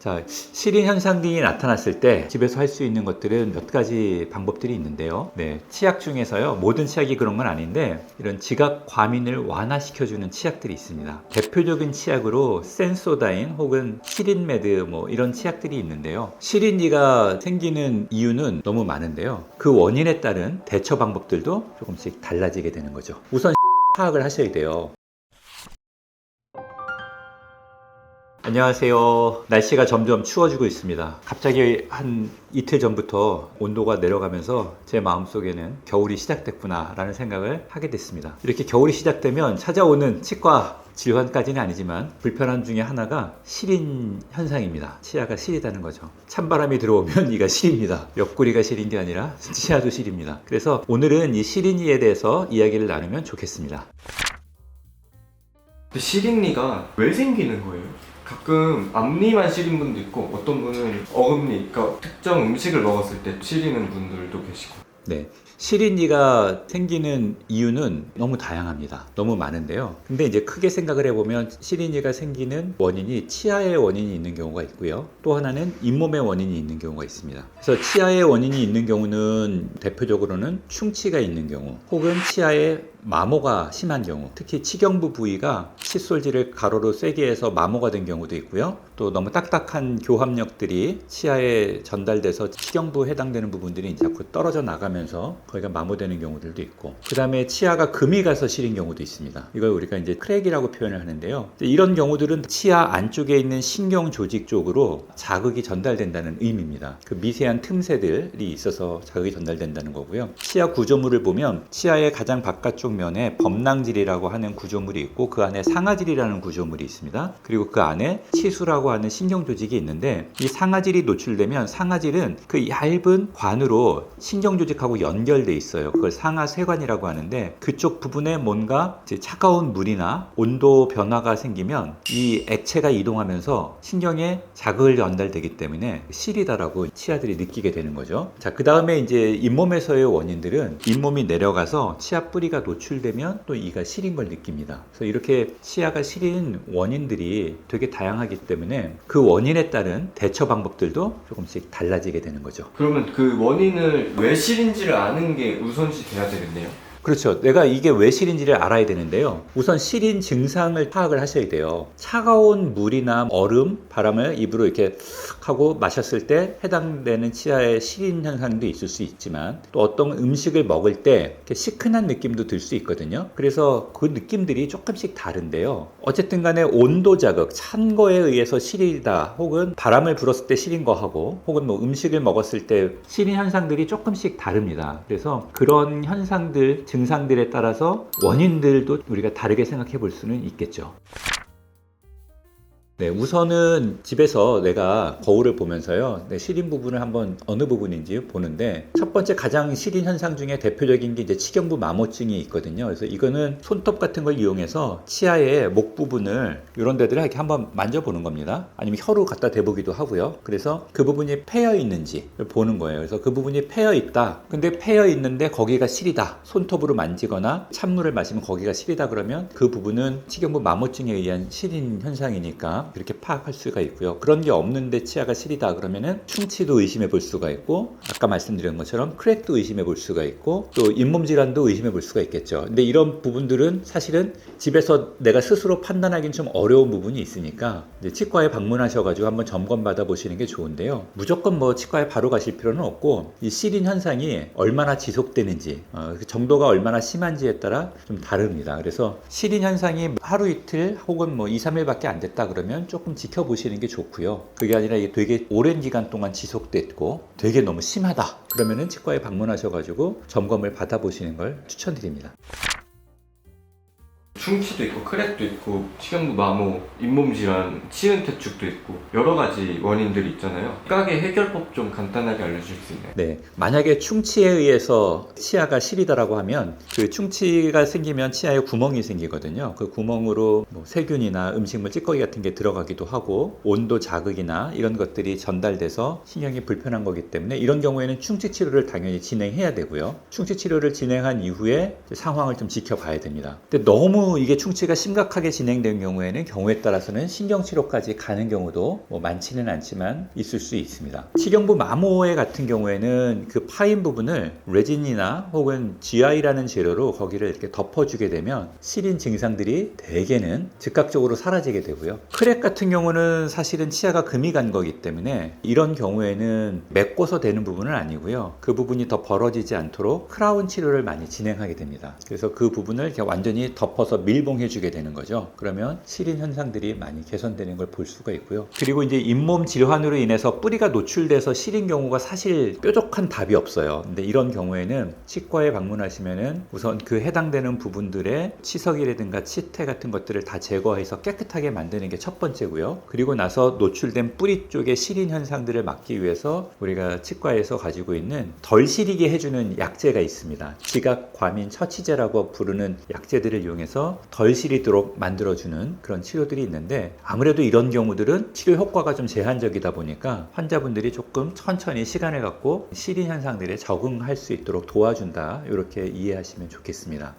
자, 시린 현상 등이 나타났을 때 집에서 할 수 있는 것들은 몇 가지 방법들이 있는데요. 네, 치약 중에서요. 모든 치약이 그런 건 아닌데 이런 지각 과민을 완화시켜주는 치약들이 있습니다. 대표적인 치약으로 센소다인 혹은 시린메드 뭐 이런 치약들이 있는데요. 시린이가 생기는 이유는 너무 많은데요. 그 원인에 따른 대처 방법들도 조금씩 달라지게 되는 거죠. 우선 파악을 하셔야 돼요. 안녕하세요. 날씨가 점점 추워지고 있습니다. 갑자기 한 이틀 전부터 온도가 내려가면서 제 마음속에는 겨울이 시작됐구나라는 생각을 하게 됐습니다. 이렇게 겨울이 시작되면 찾아오는 치과 질환까지는 아니지만 불편함 중에 하나가 시린 현상입니다. 치아가 시리다는 거죠. 찬바람이 들어오면 이가 시립니다. 옆구리가 시린 게 아니라 치아도 시립니다. 그래서 오늘은 이 시린 이에 대해서 이야기를 나누면 좋겠습니다. 근데 시린니가 왜 생기는 거예요? 가끔 앞니만 시린 분도 있고 어떤 분은 어금니, 그러니까 특정 음식을 먹었을 때 시리는 분들도 계시고 네. 시린이가 생기는 이유는 너무 다양합니다. 너무 많은데요. 근데 이제 크게 생각을 해보면 시린이가 생기는 원인이 치아의 원인이 있는 경우가 있고요. 또 하나는 잇몸의 원인이 있는 경우가 있습니다. 그래서 치아의 원인이 있는 경우는 대표적으로는 충치가 있는 경우 혹은 치아에 마모가 심한 경우 특히 치경부 부위가 칫솔질을 가로로 세게 해서 마모가 된 경우도 있고요. 또 너무 딱딱한 교합력들이 치아에 전달돼서 치경부에 해당되는 부분들이 자꾸 떨어져 나가면서 거기가 마모되는 경우들도 있고 그 다음에 치아가 금이 가서 시린 경우도 있습니다. 이걸 우리가 이제 크랙이라고 표현을 하는데요. 이런 경우들은 치아 안쪽에 있는 신경 조직 쪽으로 자극이 전달된다는 의미입니다. 그 미세한 틈새들이 있어서 자극이 전달된다는 거고요. 치아 구조물을 보면 치아의 가장 바깥쪽 면에 범낭질이라고 하는 구조물이 있고 그 안에 상아질이라는 구조물이 있습니다. 그리고 그 안에 치수라고 하는 신경 조직이 있는데 이 상아질이 노출되면 상아질은 그 얇은 관으로 신경 조직하고 연결 돼 있어요. 그걸 상하세관이라고 하는데 그쪽 부분에 뭔가 차가운 물이나 온도 변화가 생기면 이 액체가 이동하면서 신경에 자극을 전달되기 때문에 시리다라고 치아들이 느끼게 되는 거죠. 자, 그 다음에 이제 잇몸에서의 원인들은 잇몸이 내려가서 치아 뿌리가 노출되면 또 이가 시린 걸 느낍니다. 그래서 이렇게 치아가 시린 원인들이 되게 다양하기 때문에 그 원인에 따른 대처 방법들도 조금씩 달라지게 되는 거죠. 그러면 그 원인을 왜 시린지를 아는 게 우선시 돼야 되겠네요 그렇죠. 내가 이게 왜 시린지를 알아야 되는데요. 우선 시린 증상을 파악을 하셔야 돼요. 차가운 물이나 얼음, 바람을 입으로 이렇게 쓱 하고 마셨을 때 해당되는 치아의 시린 현상도 있을 수 있지만 또 어떤 음식을 먹을 때 이렇게 시큰한 느낌도 들 수 있거든요. 그래서 그 느낌들이 조금씩 다른데요. 어쨌든 간에 온도 자극, 찬 거에 의해서 시리다 혹은 바람을 불었을 때 시린 거하고 혹은 뭐 음식을 먹었을 때 시린 현상들이 조금씩 다릅니다. 그래서 그런 현상들, 증 상들에 따라서 원인들도 우리가 다르게 생각해 볼 수는 있겠죠. 네, 우선은 집에서 내가 거울을 보면서요, 네, 시린 부분을 한번 어느 부분인지 보는데, 첫 번째 가장 시린 현상 중에 대표적인 게 이제 치경부 마모증이 있거든요. 그래서 이거는 손톱 같은 걸 이용해서 치아의 목 부분을 이런 데들을 이렇게 한번 만져보는 겁니다. 아니면 혀로 갖다 대보기도 하고요. 그래서 그 부분이 패여 있는지 보는 거예요. 그래서 그 부분이 패여 있다. 근데 패여 있는데 거기가 시리다. 손톱으로 만지거나 찬물을 마시면 거기가 시리다 그러면 그 부분은 치경부 마모증에 의한 시린 현상이니까 그렇게 파악할 수가 있고요. 그런 게 없는데 치아가 시리다 그러면은 충치도 의심해 볼 수가 있고 아까 말씀드린 것처럼 크랙도 의심해 볼 수가 있고 또 잇몸 질환도 의심해 볼 수가 있겠죠. 근데 이런 부분들은 사실은 집에서 내가 스스로 판단하기는 좀 어려운 부분이 있으니까 치과에 방문하셔가지고 한번 점검 받아 보시는 게 좋은데요. 무조건 뭐 치과에 바로 가실 필요는 없고 이 시린 현상이 얼마나 지속되는지 어, 그 정도가 얼마나 심한지에 따라 좀 다릅니다. 그래서 시린 현상이 하루 이틀 혹은 뭐 2, 3일밖에 안 됐다 그러면 조금 지켜보시는 게 좋고요. 그게 아니라 이게 되게 오랜 기간 동안 지속됐고 되게 너무 심하다. 그러면은 치과에 방문하셔가지고 점검을 받아보시는 걸 추천드립니다. 충치도 있고 크랙도 있고 치경부 마모, 잇몸 질환, 치은 퇴축도 있고 여러 가지 원인들이 있잖아요 각의 해결법 좀 간단하게 알려주실 수 있나요? 네, 만약에 충치에 의해서 치아가 시리다라고 하면 그 충치가 생기면 치아에 구멍이 생기거든요. 그 구멍으로 뭐 세균이나 음식물 찌꺼기 같은 게 들어가기도 하고 온도 자극이나 이런 것들이 전달돼서 신경이 불편한 거기 때문에 이런 경우에는 충치 치료를 당연히 진행해야 되고요. 충치 치료를 진행한 이후에 상황을 좀 지켜봐야 됩니다. 근데 너무 이게 충치가 심각하게 진행된 경우에는 경우에 따라서는 신경치료까지 가는 경우도 뭐 많지는 않지만 있을 수 있습니다. 치경부 마모에 같은 경우에는 그 파인 부분을 레진이나 혹은 GI라는 재료로 거기를 이렇게 덮어주게 되면 시린 증상들이 대개는 즉각적으로 사라지게 되고요. 크랙 같은 경우는 사실은 치아가 금이 간 거기 때문에 이런 경우에는 메꿔서 되는 부분은 아니고요. 그 부분이 더 벌어지지 않도록 크라운 치료를 많이 진행하게 됩니다. 그래서 그 부분을 완전히 덮어서 밀봉해 주게 되는 거죠. 그러면 시린 현상들이 많이 개선되는 걸 볼 수가 있고요. 그리고 이제 잇몸 질환으로 인해서 뿌리가 노출돼서 시린 경우가 사실 뾰족한 답이 없어요. 근데 이런 경우에는 치과에 방문하시면은 우선 그 해당되는 부분들의 치석이라든가 치태 같은 것들을 다 제거해서 깨끗하게 만드는 게 첫 번째고요. 그리고 나서 노출된 뿌리 쪽의 시린 현상들을 막기 위해서 우리가 치과에서 가지고 있는 덜 시리게 해주는 약제가 있습니다. 지각 과민 처치제라고 부르는 약제들을 이용해서 덜 시리도록 만들어주는 그런 치료들이 있는데 아무래도 이런 경우들은 치료 효과가 좀 제한적이다 보니까 환자분들이 조금 천천히 시간을 갖고 시린 현상들에 적응할 수 있도록 도와준다 이렇게 이해하시면 좋겠습니다.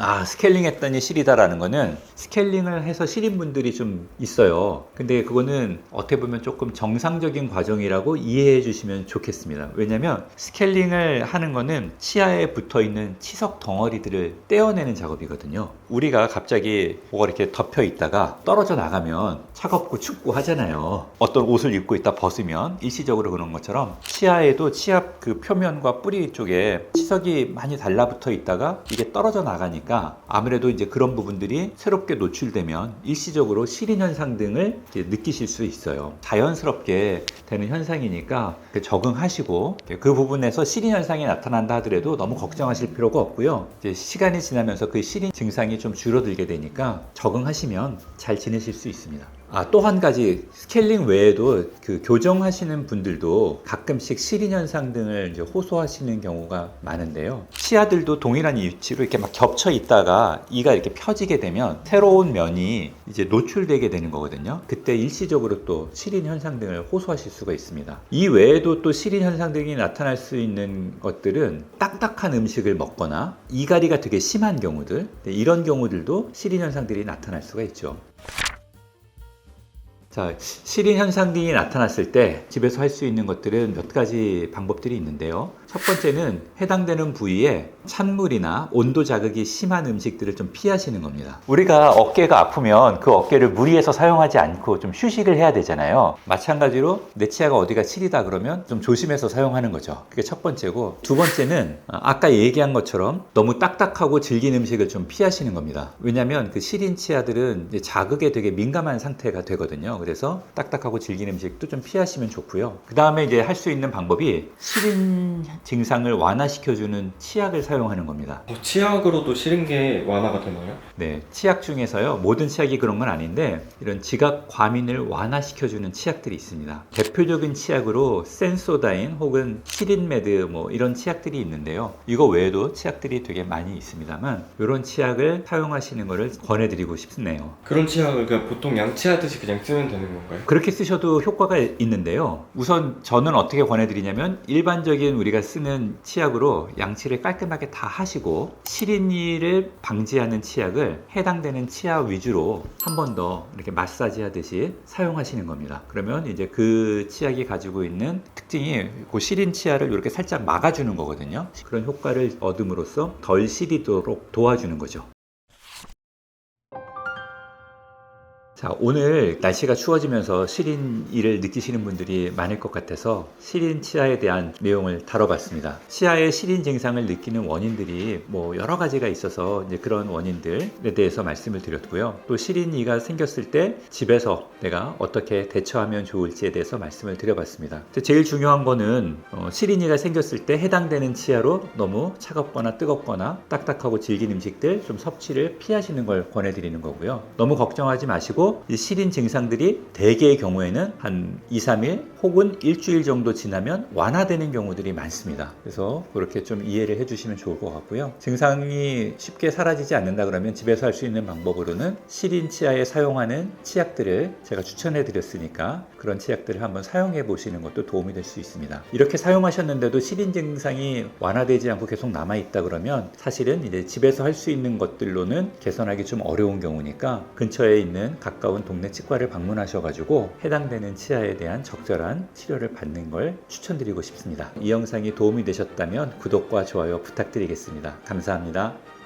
아, 스케일링 했더니 시리다라는 거는 스케일링을 해서 시린 분들이 좀 있어요. 근데 그거는 어떻게 보면 조금 정상적인 과정이라고 이해해 주시면 좋겠습니다. 왜냐면 스케일링을 하는 거는 치아에 붙어 있는 치석 덩어리들을 떼어내는 작업이거든요. 우리가 갑자기 뭐가 이렇게 덮여 있다가 떨어져 나가면 차갑고 춥고 하잖아요. 어떤 옷을 입고 있다 벗으면 일시적으로 그런 것처럼 치아에도 치아 그 표면과 뿌리 쪽에 치석이 많이 달라붙어 있다가 이게 떨어져 나가니까 아무래도 이제 그런 부분들이 새롭게 노출되면 일시적으로 시린 현상 등을 느끼실 수 있어요. 자연스럽게 되는 현상이니까 그 적응하시고 그 부분에서 시린 현상이 나타난다 하더라도 너무 걱정하실 필요가 없고요. 이제 시간이 지나면서 그 시린 증상이 좀 줄어들게 되니까 적응하시면 잘 지내실 수 있습니다. 아, 또 한 가지 스케일링 외에도 그 교정하시는 분들도 가끔씩 시린 현상 등을 이제 호소하시는 경우가 많은데요. 치아들도 동일한 위치로 이렇게 막 겹쳐 있다가 이가 이렇게 펴지게 되면 새로운 면이 이제 노출되게 되는 거거든요. 그때 일시적으로 또 시린 현상 등을 호소하실 수가 있습니다. 이 외에도 또 시린 현상 등이 나타날 수 있는 것들은 딱딱한 음식을 먹거나 이갈이가 되게 심한 경우들 네, 이런 경우들도 시린 현상들이 나타날 수가 있죠. 자, 시린 현상 등이 나타났을 때 집에서 할 수 있는 것들은 몇 가지 방법들이 있는데요. 첫 번째는 해당되는 부위에 찬물이나 온도 자극이 심한 음식들을 좀 피하시는 겁니다. 우리가 어깨가 아프면 그 어깨를 무리해서 사용하지 않고 좀 휴식을 해야 되잖아요. 마찬가지로 내 치아가 어디가 시리다 그러면 좀 조심해서 사용하는 거죠. 그게 첫 번째고 두 번째는 아까 얘기한 것처럼 너무 딱딱하고 질긴 음식을 좀 피하시는 겁니다. 왜냐하면 그 시린 치아들은 이제 자극에 되게 민감한 상태가 되거든요. 그래서 딱딱하고 질긴 음식도 좀 피하시면 좋고요. 그 다음에 이제 할 수 있는 방법이 시린 증상을 완화시켜주는 치약을 사용하는 겁니다. 어, 치약으로도 싫은 게 완화가 되나요? 네, 치약 중에서요. 모든 치약이 그런 건 아닌데 이런 지각 과민을 완화시켜주는 치약들이 있습니다. 대표적인 치약으로 센소다인 혹은 시린메드 뭐 이런 치약들이 있는데요. 이거 외에도 치약들이 되게 많이 있습니다만 이런 치약을 사용하시는 것을 권해드리고 싶네요. 그런 치약을 그냥 보통 양치하듯이 그냥 쓰면 되는 건가요? 그렇게 쓰셔도 효과가 있는데요. 우선 저는 어떻게 권해드리냐면 일반적인 우리가 쓰는 치약으로 양치를 깔끔하게 다 하시고 시린이를 방지하는 치약을 해당되는 치아 위주로 한 번 더 이렇게 마사지 하듯이 사용하시는 겁니다. 그러면 이제 그 치약이 가지고 있는 특징이 그 시린 치아를 이렇게 살짝 막아주는 거거든요. 그런 효과를 얻음으로써 덜 시리도록 도와주는 거죠. 자, 오늘 날씨가 추워지면서 시린 이를 느끼시는 분들이 많을 것 같아서 시린 치아에 대한 내용을 다뤄봤습니다. 치아의 시린 증상을 느끼는 원인들이 뭐 여러 가지가 있어서 이제 그런 원인들에 대해서 말씀을 드렸고요. 또 시린 이가 생겼을 때 집에서 내가 어떻게 대처하면 좋을지에 대해서 말씀을 드려봤습니다. 제일 중요한 거는 어, 시린 이가 생겼을 때 해당되는 치아로 너무 차갑거나 뜨겁거나 딱딱하고 질긴 음식들 좀 섭취를 피하시는 걸 권해드리는 거고요. 너무 걱정하지 마시고 시린 증상들이 대개의 경우에는 한 2, 3일 혹은 일주일 정도 지나면 완화되는 경우들이 많습니다. 그래서 그렇게 좀 이해를 해주시면 좋을 것 같고요. 증상이 쉽게 사라지지 않는다 그러면 집에서 할 수 있는 방법으로는 시린 치아에 사용하는 치약들을 제가 추천해 드렸으니까 그런 치약들을 한번 사용해 보시는 것도 도움이 될 수 있습니다. 이렇게 사용하셨는데도 시린 증상이 완화되지 않고 계속 남아 있다 그러면 사실은 이제 집에서 할 수 있는 것들로는 개선하기 좀 어려운 경우니까 근처에 있는 가까운 동네 치과를 방문하셔가지고 해당되는 치아에 대한 적절한 치료를 받는 걸 추천드리고 싶습니다. 이 영상이 도움이 되셨다면 구독과 좋아요 부탁드리겠습니다. 감사합니다.